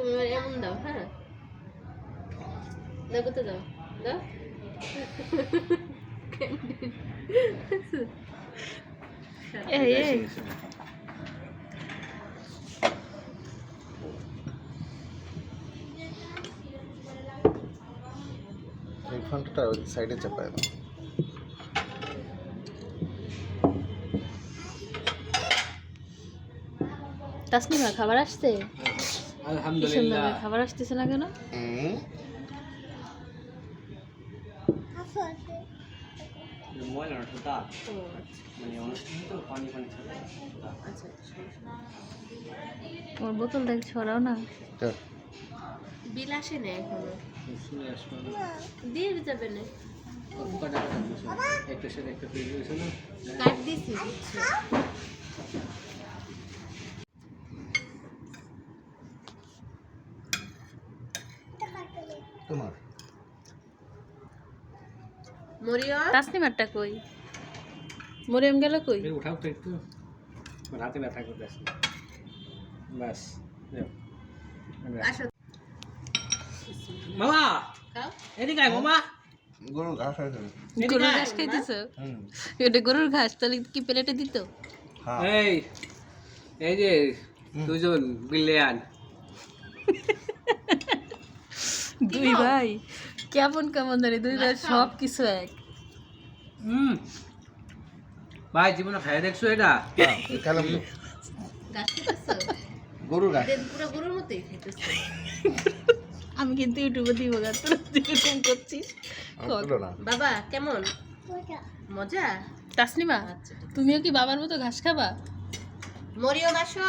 তুমি এবার এমন দাও হ্যাঁ? দাও কোথায় দাও? দাও? এই এই। ওই সাইডে চাপায় দাও। তাসনিমা খাবার আসছে? সুন্দর আলহামদুলিল্লাহ। খাবার আসতেছে না কেন? আচ্ছা। মানে আচ্ছা। ওর বোতল দেখ ছড়াও না। তা। বিল আসে না এখনও? দিয়ে যাবে না? একটা সাথে একটা ফ্রি দিয়েছ না? কাট দিছি তোমার? মরিয়ম? তাসনিমারটা কই? মরিয়ম গেল কই? এই উঠাও তো একটু। হাতে ব্যথা করতেছে। আসো। মামা! খাও। এদিকে আয় মামা। গরু ঘাস গরুর ঘাস খাইতেছ? এটা গরুর ঘাস তাহলে কি প্লেটে দিত? হ্যাঁ। এই এই যে দুজন বিলিয়ান দুই ভাই। কেমন কেমন জানি? দুই ভাই সব কিছু এক। হুম। ভাই জীবনে খাইয়ে দেখছ এটা? খেলাম গাছ। গরুর পুরো গরুর মতোই খাইতেছো। আমি কিন্তু ইউটিউবে দিব গা তোরা যেরকম করছিস বাবা কেমন? মজা। তাসনিমা আচ্ছা তুমিও কি বাবার মতো ঘাস খাবা? মরিও আসো।